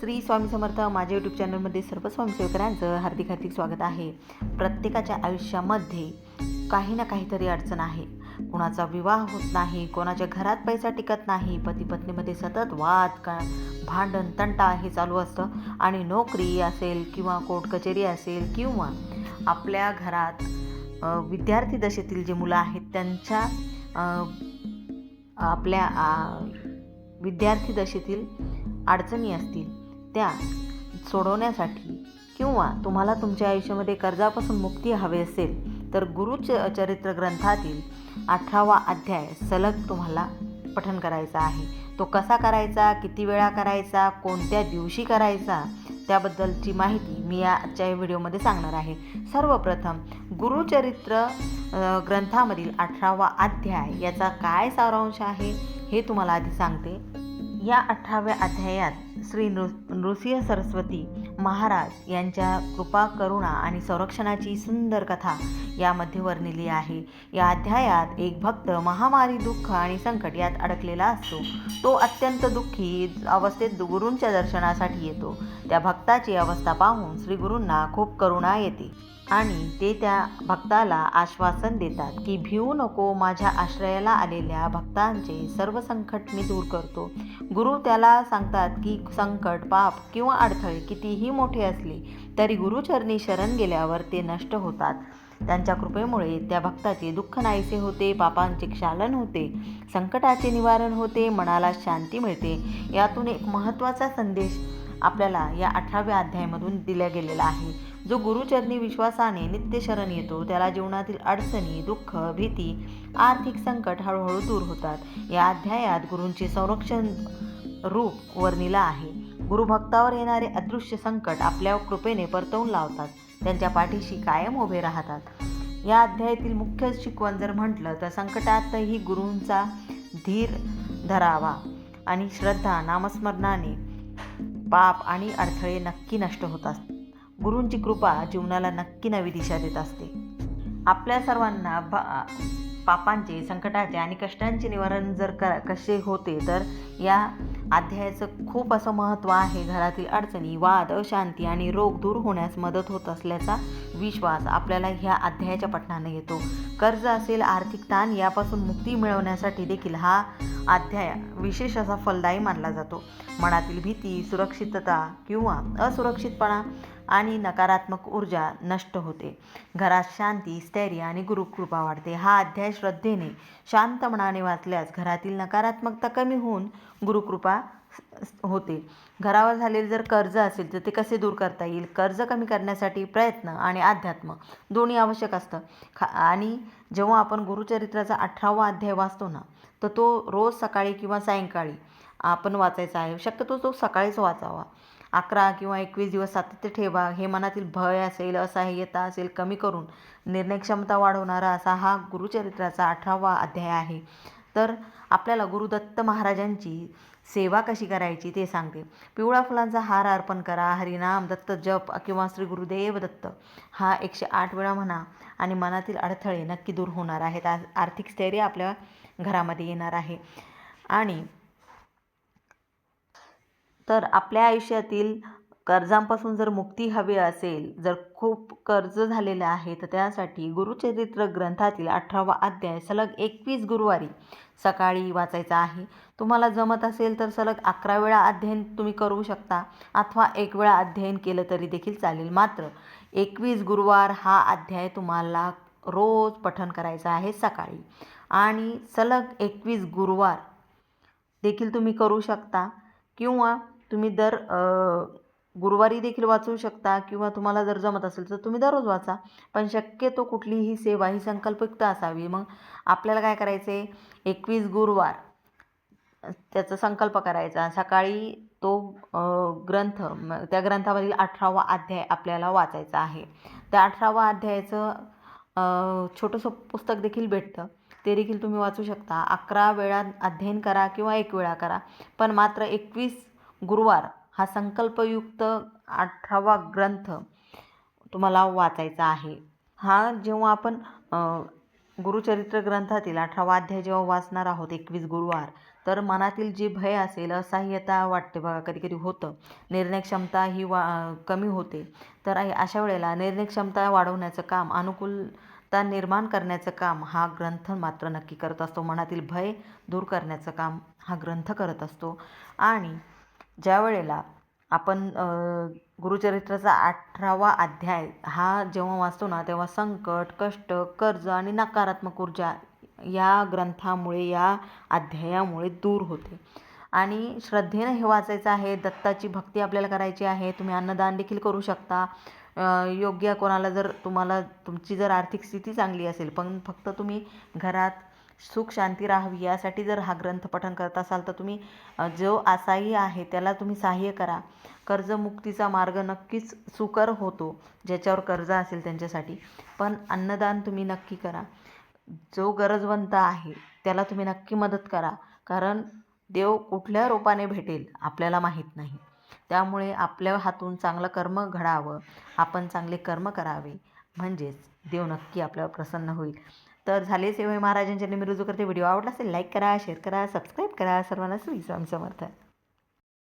श्री स्वामी समर्थ माझ्या यूट्यूब चॅनलमध्ये सर्व स्वयंसेवकांचं हार्दिक हार्दिक स्वागत आहे. प्रत्येकाच्या आयुष्यामध्ये काही ना काहीतरी अडचण आहे. कोणाचा विवाह होत नाही कोणाच्या घरात पैसा टिकत नाही पती पत्नीमध्ये सतत वाद का भांडण तंटा हे चालू असतं. आणि नोकरी असेल किंवा कोर्ट कचेरी असेल किंवा आपल्या घरात विद्यार्थी दशेतील जे मुलं आहेत त्यांच्या आपल्या विद्यार्थी दशेतील अडचणी असतील. त्या सोडवण्यासाठी किंवा तुम्हाला तुमच्या आयुष्यामध्ये कर्जापासून मुक्ती हवी असेल तर गुरुच चरित्र ग्रंथातील अठरावा अध्याय सलग तुम्हाला पठन करायचा आहे. तो कसा करायचा किती वेळा करायचा कोणत्या दिवशी करायचा त्याबद्दलची माहिती मी आजच्या व्हिडिओमध्ये सांगणार आहे. सर्वप्रथम गुरुचरित्र ग्रंथामधील अठरावा अध्याय याचा काय सारांश आहे हे तुम्हाला आधी सांगते. या अठराव्या अध्यायात श्री नृ नृसिंह सरस्वती महाराज यांच्या कृपा करुणा आणि संरक्षणाची सुंदर कथा यामध्ये वर्णिली आहे. या अध्यायात एक भक्त महामारी दुःख आणि संकट यात अडकलेला असतो. तो अत्यंत दुःखी अवस्थेत गुरूंच्या दर्शनासाठी येतो. त्या भक्ताची अवस्था पाहून श्री गुरूंना खूप करुणा येते. आणि ते त्या भक्ताला आश्वासन देतात की भिवू नको माझ्या आश्रयाला आलेल्या भक्तांचे सर्व संकट मी दूर करतो. गुरु त्याला सांगतात की संकट पाप किंवा अडथळे कितीही मोठे असले तरी गुरुचरणी शरण गेल्यावर ते नष्ट होतात. त्यांच्या कृपेमुळे त्या भक्ताचे दुःख नाहीसे होते पापांचे क्षालन होते संकटाचे निवारण होते मनाला शांती मिळते. यातून एक महत्त्वाचा संदेश आपल्याला या अठराव्या अध्यायामधून दिला गेलेला आहे. जो गुरुचरणी विश्वासाने नित्य शरण येतो त्याला जीवनातील अडचणी दुःख भीती आर्थिक संकट हळूहळू दूर होतात. या अध्यायात गुरूंचे संरक्षण रूप वर्णिला आहे. गुरुभक्तावर येणारे अदृश्य संकट आपल्या कृपेने परतवून लावतात. त्यांच्या पाठीशी कायम उभे राहतात. या अध्यायातील मुख्य शिकवण जर म्हटलं तर संकटातही गुरूंचा धीर धरावा आणि श्रद्धा नामस्मरणाने पाप आणि अडथळे नक्की नष्ट होतात. गुरूंची कृपा जीवनाला नक्की नवी दिशा देत असते. आपल्या सर्वांना भा पापांचे संकटाचे आणि कष्टांचे निवारण जर क कसे होते तर या अध्यायाचं खूप असं महत्त्व आहे. घरातील अडचणी वाद अशांती आणि रोग दूर होण्यास मदत होत असल्याचा विश्वास आपल्याला ह्या अध्यायाच्या पठणाने येतो. कर्ज असेल आर्थिक ताण यापासून मुक्ती मिळवण्यासाठी देखील हा अध्याय विशेष असा फलदायी मानला जातो. मनातील भीती सुरक्षितता किंवा असुरक्षितपणा आणि नकारात्मक ऊर्जा नष्ट होते. घरात शांती स्थैर्य आणि गुरुकृपा वाढते. हा अध्याय श्रद्धेने शांत मनाने वाचल्यास घरातील नकारात्मकता कमी होऊन गुरुकृपा होते. घरावर झालेले जर कर्ज असेल तर ते कसे दूर करता येईल? कर्ज कमी करण्यासाठी प्रयत्न आणि अध्यात्म दोन्ही आवश्यक असतं. खा आणि जेव्हा आपण गुरुचरित्राचा अठरावा अध्याय वाचतो ना तर तो रोज सकाळी किंवा सायंकाळी आपण वाचायचा आहे. शक्यतो तो सकाळीच वाचावा. अकरा किंवा एकवीस दिवस सातत्य ठेवा. हे मनातील भय असेल असहाय्यता असेल कमी करून निर्णय क्षमता वाढवणारा असा हा गुरुचरित्राचा अठरावा अध्याय आहे. तर आपल्याला गुरुदत्त महाराजांची सेवा कशी करायची ते सांगते. पिवळा फुलांचा हार अर्पण करा हरिनाम दत्त जप किंवा श्री गुरुदेव दत्त. हा एकशे आठ वेळा म्हणा आणि मनातील अडथळे नक्की दूर होणार आहेत. आ आर्थिक स्थैर्य आपल्या घरामध्ये येणार आहे. आणि तर आपल्या आयुष्यातील कर्जांपासून जर मुक्ती हवी असेल जर खूप कर्ज झालेलं आहे तर त्यासाठी गुरुचरित्र ग्रंथातील अठरावा अध्याय सलग एकवीस गुरुवारी सकाळी वाचायचा आहे. तुम्हाला जमत असेल तर सलग अकरा वेळा अध्ययन तुम्ही करू शकता अथवा एक वेळा अध्ययन केलं तरी देखील चालेल. मात्र एकवीस गुरुवार हा अध्याय तुम्हाला रोज पठन करायचा आहे सकाळी. आणि सलग एकवीस गुरुवार देखील तुम्ही करू शकता किंवा तुम्ही दर गुरुवारी देखील वाचू शकता किंवा तुम्हाला जर जमत असेल तर तुम्ही दररोज वाचा. पण शक्यतो कुठलीही सेवा ही संकल्पयुक्त असावी. मग आपल्याला काय करायचं आहे एकवीस गुरुवार. त्याचा संकल्प करायचा. सकाळी तो ग्रंथ त्या ग्रंथामधील अठरावा अध्याय आपल्याला वाचायचा आहे. त्या अठरावा अध्यायाचं छोटंसं पुस्तक देखील भेटतं. ते देखील तुम्ही वाचू शकता. अकरा वेळा अध्ययन करा किंवा एक वेळा करा. पण मात्र एकवीस गुरुवार हा संकल्पयुक्त अठरावा ग्रंथ तुम्हाला वाचायचा आहे. हा जेव्हा आपण गुरुचरित्र ग्रंथातील अठरावा अध्याय जेव्हा वाचणार आहोत एकवीस गुरुवार तर मनातील जी भय असेल असहाय्यता वाटते बघा कधी कधी होतं. निर्णय क्षमता ही वा कमी होते. तर अशा वेळेला निर्णय क्षमता वाढवण्याचं काम अनुकूलता निर्माण करण्याचं काम हा ग्रंथ मात्र नक्की करत असतो. मनातील भय दूर करण्याचं काम हा ग्रंथ करत असतो. आणि ज्या वेळेला आपण गुरुचरित्राचा अठरावा अध्याय हा जेव्हा वाचतो ना तेव्हा संकट कष्ट कर्ज आणि नकारात्मक ऊर्जा या ग्रंथामुळे या अध्यायामुळे दूर होते. आणि श्रद्धेनं हे वाचायचं आहे दत्ताची भक्ती आपल्याला करायची आहे तुम्ही अन्नदान देखील करू शकता. योग्य कोणाला जर तुम्हाला तुमची जर आर्थिक स्थिती चांगली असेल पण फक्त तुम्ही घरात सुख शांती राहावी यासाठी जर हा ग्रंथ पठण करत असाल तर तुम्ही जो आसाही आहे त्याला तुम्ही सहाय्य करा. कर्जमुक्तीचा मार्ग नक्कीच सुकर होतो ज्याच्यावर कर्ज असेल त्यांच्यासाठी. पण अन्नदान तुम्ही नक्की करा. जो गरजवंत आहे त्याला तुम्ही नक्की मदत करा. कारण देव कुठल्या रूपाने भेटेल आपल्याला माहीत नाही. त्यामुळे आपल्या हातून चांगलं कर्म घडावं आपण चांगले कर्म करावे. म्हणजेच देव नक्की आपल्यावर प्रसन्न होईल. तर झाले सेवा महाराजांच्या रुजू करते व्हिडिओ आवडला असेल लाईक करा शेअर करा सबस्क्राईब करा. सर्वांना श्री स्वामी समर्थ.